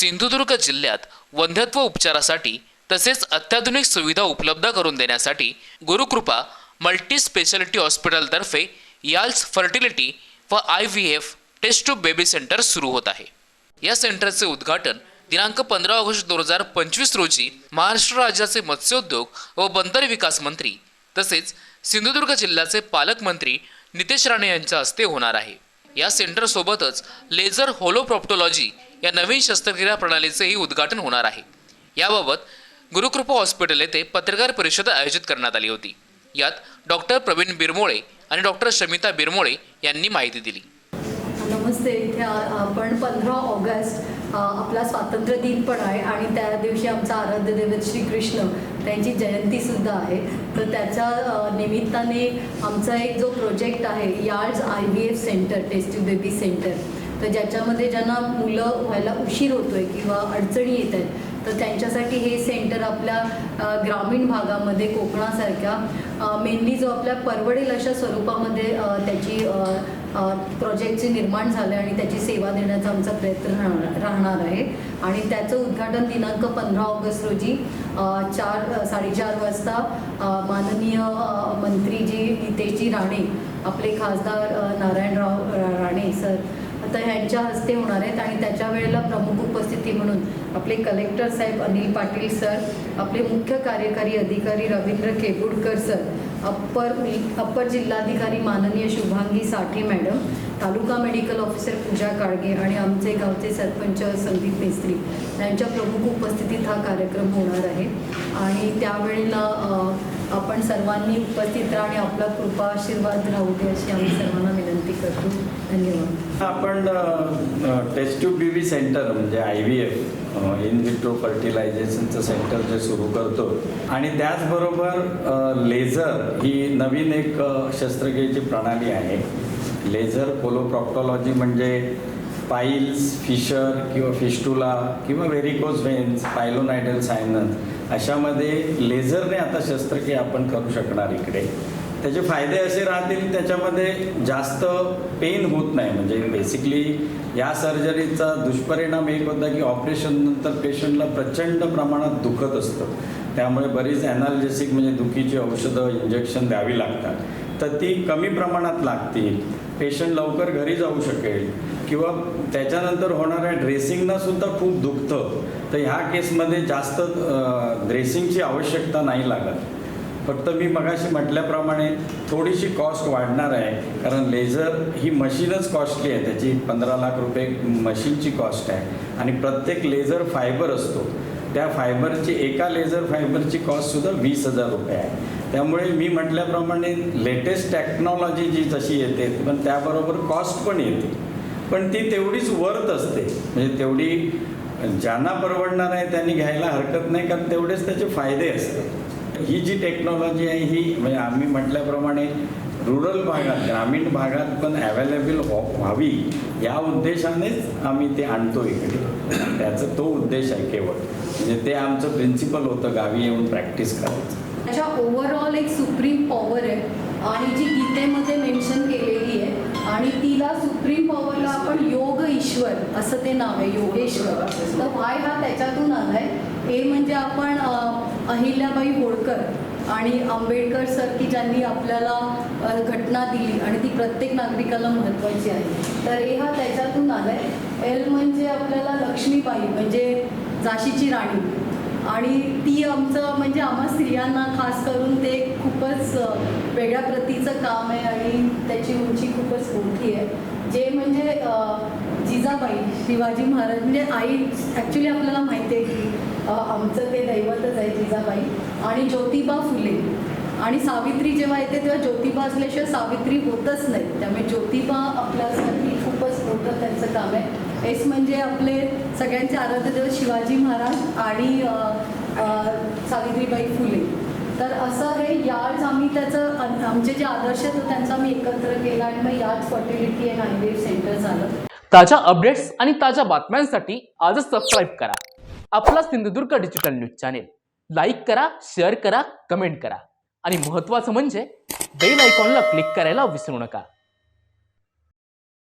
सिंधुदुर्ग जिल्ह्यात वंध्यत्व उपचारासाठी तसेच अत्याधुनिक सुविधा उपलब्ध करून देण्यासाठी गुरुकृपा मल्टी स्पेशालिटी हॉस्पिटलतर्फे याल्स फर्टिलिटी व I V F test tube baby centre सुरू होत आहे. या सेंटरचे उद्घाटन दिनांक पंधरा ऑगस्ट दोन हजार पंचवीस रोजी महाराष्ट्र राज्याचे मत्स्योद्योग व बंदर विकास मंत्री तसेच सिंधुदुर्ग जिल्ह्याचे पालकमंत्री नितेश राणे यांच्या हस्ते होणार आहे. या सेंटरसोबतच लेझर होलोप्रॉप्टोलॉजी या नवीन शस्त्रक्रिया प्रणालीचेही उद्घाटन होणार आहे. याबाबत गुरुकृपा हॉस्पिटल येथे पत्रकार परिषद आयोजित करण्यात आली होती. यात डॉक्टर प्रवीण बिरमोळे आणि डॉक्टर शमिता बिरमोळे यांनी माहिती दिली. नमस्ते इथे आपण पंधरा ऑगस्ट आपला स्वातंत्र्य दिन पण आहे आणि त्या दिवशी आमचा आराध्य दैवत श्रीकृष्ण त्यांची जयंतीसुद्धा आहे. तर त्याच्या निमित्ताने आमचा एक जो प्रोजेक्ट आहे yards I V F centre testing baby centre तर ज्याच्यामध्ये ज्यांना मुलं व्हायला उशीर होतो आहे किंवा अडचणी येत आहेत तर त्यांच्यासाठी हे सेंटर आपल्या ग्रामीण भागामध्ये कोकणासारख्या मेनली जो आपल्या परवडेल अशा स्वरूपामध्ये त्याची प्रोजेक्टचे निर्माण झाले आणि त्याची सेवा देण्याचा आमचा प्रयत्न राहणार राहणार आहे. आणि त्याचं उद्घाटन दिनांक पंधरा ऑगस्ट रोजी चार साडेचार वाजता माननीय मंत्रीजी नितेशजी राणे आपले खासदार नारायणराव राणे सर तर ह्यांच्या हस्ते होणार आहेत आणि त्याच्या वेळेला प्रमुख उपस्थिती म्हणून आपले कलेक्टर साहेब अनिल पाटील सर आपले मुख्य कार्यकारी अधिकारी Ravindra Kebudkar sir upper upper जिल्हाधिकारी माननीय Shubhangi Sathe madam taluka medical officer Pooja Kalge आणि आमचे गावचे सरपंच संदीप मेस्त्री. यांच्या प्रमुख उपस्थितीत हा कार्यक्रम होणार आहे. आणि त्यावेळेला आपण सर्वांनी उपस्थित राहा आणि आपला कृपा आशीर्वाद राहू दे अशी आम्ही सर्वांना विनंती करतो. धन्यवाद. आपण टेस्ट ट्यूब बी सेंटर म्हणजे I V F in vitro फर्टिलायझेशनचं centre जे सुरू करतो. आणि त्याचबरोबर लेझर ही नवीन एक शस्त्रक्रियेची प्रणाली आहे. लेझर कोलोप्रॉक्टॉलॉजी म्हणजे पाईल्स फिशर किंवा फिस्टुला किंवा व्हेरिकोज व्हेन्स पायलोनायडल सायनस अशामध्ये लेझरने आता शस्त्रक्रिया आपण करू शकणार इकडे. त्याचे फायदे असे राहतील त्याच्यामध्ये जास्त पेन होत नाही. म्हणजे बेसिकली या सर्जरीचा दुष्परिणाम एक होता की ऑपरेशननंतर पेशंटला प्रचंड प्रमाणात दुखत असतं. त्यामुळे बरीच ॲनाल्जेसिक म्हणजे दुखीची औषधं इंजेक्शन द्यावी लागतात. तर ती कमी प्रमाणात लागतील. पेशंट लवकर घरी जाऊ शकेल. किंवा त्याच्यानंतर होणाऱ्या ड्रेसिंगना सुद्धा खूप दुखतं. तर ह्या केसमध्ये जास्त ड्रेसिंगची आवश्यकता नाही लागत. फक्त मी मगाशी म्हटल्याप्रमाणे थोडीशी कॉस्ट वाढणार आहे. कारण लेझर ही मशीनच कॉस्टली आहे. त्याची पंधरा लाख रुपये मशीनची कॉस्ट आहे. आणि प्रत्येक लेझर फायबर असतो. त्या फायबरची एका लेझर फायबरची कॉस्टसुद्धा वीस हजार रुपये आहे. त्यामुळे मी म्हटल्याप्रमाणे लेटेस्ट टेक्नॉलॉजी जी जशी येते पण त्याबरोबर कॉस्ट पण येते. पण ती तेवढीच वर्थ असते. म्हणजे तेवढी ज्यांना परवडणार आहे त्यांनी घ्यायला हरकत नाही कारण तेवढेच त्याचे फायदे असतात. ही जी टेक्नॉलॉजी आहे ही म्हणजे आम्ही म्हटल्याप्रमाणे रुरल भागात ग्रामीण भागात पण अवेलेबल व्हा हो- व्हावी या उद्देशानेच आम्ही ते आणतो इकडे. त्याचा तो उद्देश आहे केवळ. म्हणजे ते आमचं प्रिन्सिपल होतं गावी येऊन प्रॅक्टिस करायचं. ओव्हरऑल एक सुप्रीम पॉवर आहे. आणि जी गीतेमध्ये मेन्शन केलेली आहे आणि तिला सुप्रीम पॉवरला आपण योग ईश्वर असं ते नाव आहे योगेश्वर. तर वाय हा त्याच्यातून आहे ए म्हणजे आपण अहिल्याबाई होळकर आणि आंबेडकर सर की ज्यांनी आपल्याला घटना दिली आणि ती प्रत्येक नागरिकाला महत्त्वाची आहे. तर ए हा त्याच्यातून आलाय. एल म्हणजे आपल्याला लक्ष्मीबाई म्हणजे झाशीची राणी. आणि ती आमचं म्हणजे आम्हा स्त्रियांना खास करून ते खूपच वेगळ्या प्रतीचं काम आहे आणि त्याची उंची खूपच मोठी आहे. जे म्हणजे जिजाबाई शिवाजी महाराज म्हणजे आई ॲक्च्युली आपल्याला माहिती आहे की आमचं ते दैवतच आहे जिजाबाई आणि ज्योतिबा फुले. आणि सावित्री जेव्हा येते तेव्हा ज्योतिबा असल्याशिवाय सावित्री होतच नाही. त्यामुळे ज्योतिबा आपल्यासाठी खूपच मोठं त्यांचं काम आहे. एस म्हणजे आपले सगळ्यांचे आराध्य देव शिवाजी महाराज आणि सावित्रीबाई फुले. तर असं हे यार्ड्स आम्ही त्याचं आमचे जे आदर्श तो त्यांचा आम्ही एकत्र केला आणि मग यार्ड फर्टिलिटी अँड आयव्हीएफ सेंटर झालं. ताज्या अपडेट्स आणि ताज्या बातम्यांसाठी आजच सबस्क्राईब करा. आपला Sindhudurg digital news channel like करा शेअर करा कमेंट करा. आणि महत्त्वाचं म्हणजे बेल आयकॉनला क्लिक करायला विसरू नका.